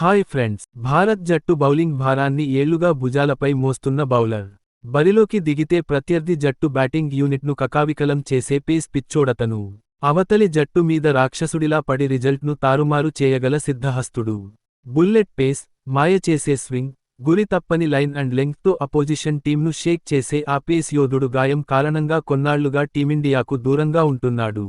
Hi friends Bharat జట్టు bowling భారాన్ని ఏళ్ళుగా భుజాలపై మోస్తున్న బౌలర్. బరిలోకి దిగితే ప్రత్యర్థి జట్టు బ్యాటింగ్ యూనిట్ను కకావికలం చేసే పేస్ పిచ్చోడతను. అవతలి జట్టు మీద రాక్షసుడిలా పడి రిజల్ట్ను తారుమారు చేయగల సిద్ధహస్తుడు. బుల్లెట్ పేస్ మాయ చేసే స్వింగ్ గురి తప్పని లైన్ అండ్ లెంగ్త్తో అపోజిషన్ టీంను షేక్ చేసే ఆ పేస్ యోధుడు గాయం కారణంగా కొన్నాళ్ళుగా టీమిండియాకు దూరంగా ఉంటున్నాడు.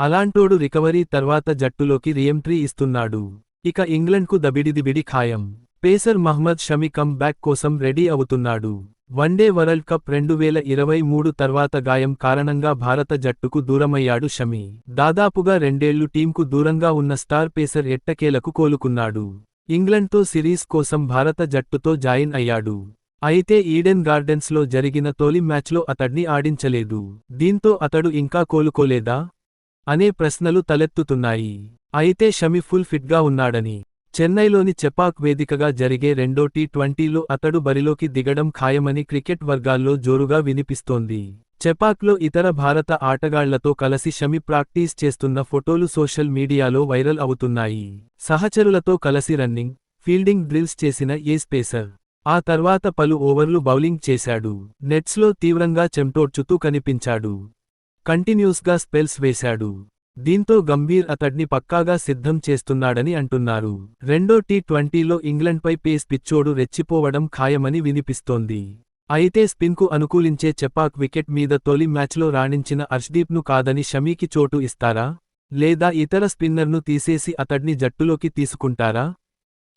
అలాంటోడు రికవరీ తర్వాత జట్టులోకి రియంట్రీ ఇస్తున్నాడు. ఇక ఇంగ్లండ్కు దబిడిదిబిడి ఖాయం. Pacer Mohammed Shami come back కోసం రెడీ అవుతున్నాడు. వన్డే వరల్డ్ కప్ రెండు వేల ఇరవై మూడు తర్వాత గాయం కారణంగా భారత జట్టుకు దూరమయ్యాడు షమి. దాదాపుగా రెండేళ్ళు టీంకు దూరంగా ఉన్న స్టార్ పేసర్ ఎట్టకేలకు కోలుకున్నాడు. ఇంగ్లండ్తో సిరీస్ కోసం భారత జట్టుతో జాయిన్ అయ్యాడు. అయితే ఈడెన్ గార్డెన్స్లో జరిగిన తొలి మ్యాచ్లో అతడ్ని ఆడించలేదు. దీంతో అతడు ఇంకా కోలుకోలేదా? అనే ప్రశ్నలు తలెత్తుతున్నాయి. అయితే షమి ఫుల్ ఫిట్గా ఉన్నాడని. చెన్నైలోని చెపాక్ వేదికగా జరిగే రెండో టీ ట్వంటీలో అతడు బరిలోకి దిగడం ఖాయమని క్రికెట్ వర్గాల్లో జోరుగా వినిపిస్తోంది. చెపాక్లో ఇతర భారత ఆటగాళ్ళతో కలిసి షమి ప్రాక్టీస్ చేస్తున్న ఫోటోలు సోషల్ మీడియాలో వైరల్ అవుతున్నాయి. సహచరులతో కలిసి రన్నింగ్ ఫీల్డింగ్ డ్రిల్స్ చేసిన ఏ స్పేసర్. ఆ తర్వాత పలు ఓవర్లు బౌలింగ్ చేశాడు. నెట్స్లో తీవ్రంగా చెంటోడ్చుతూ కనిపించాడు. కంటిన్యూస్గా స్పెల్స్ వేశాడు. దీంతో గంభీర్ అతడ్ని పక్కాగా సిద్ధం చేస్తున్నాడని అంటున్నారు. రెండో టీ ట్వంటీలో ఇంగ్లండ్పై పేస్ పిచ్చోడు రెచ్చిపోవడం ఖాయమని వినిపిస్తోంది. అయితే స్పిన్కు అనుకూలించే చెపాక్ వికెట్ మీద తొలి మ్యాచ్లో రాణించిన అర్ష్దీప్ను కాదని షమీకి చోటు ఇస్తారా? లేదా ఇతర స్పిన్నర్ను తీసేసి అతడ్ని జట్టులోకి తీసుకుంటారా?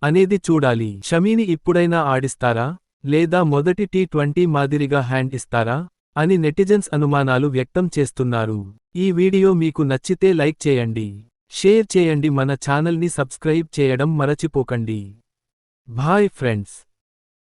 అనేది చూడాలి. షమీని ఇప్పుడైనా ఆడిస్తారా? లేదా మొదటి టీ ట్వంటీ మాదిరిగా హ్యాండ్ ఇస్తారా? అని నెటిజన్స్ అనుమానాలు వ్యక్తం చేస్తున్నారు. ఈ వీడియో మీకు నచ్చితే లైక్ చేయండి షేర్ చేయండి మన ఛానల్ని సబ్స్క్రైబ్ చేయడం మరచిపోకండి. Bye friends.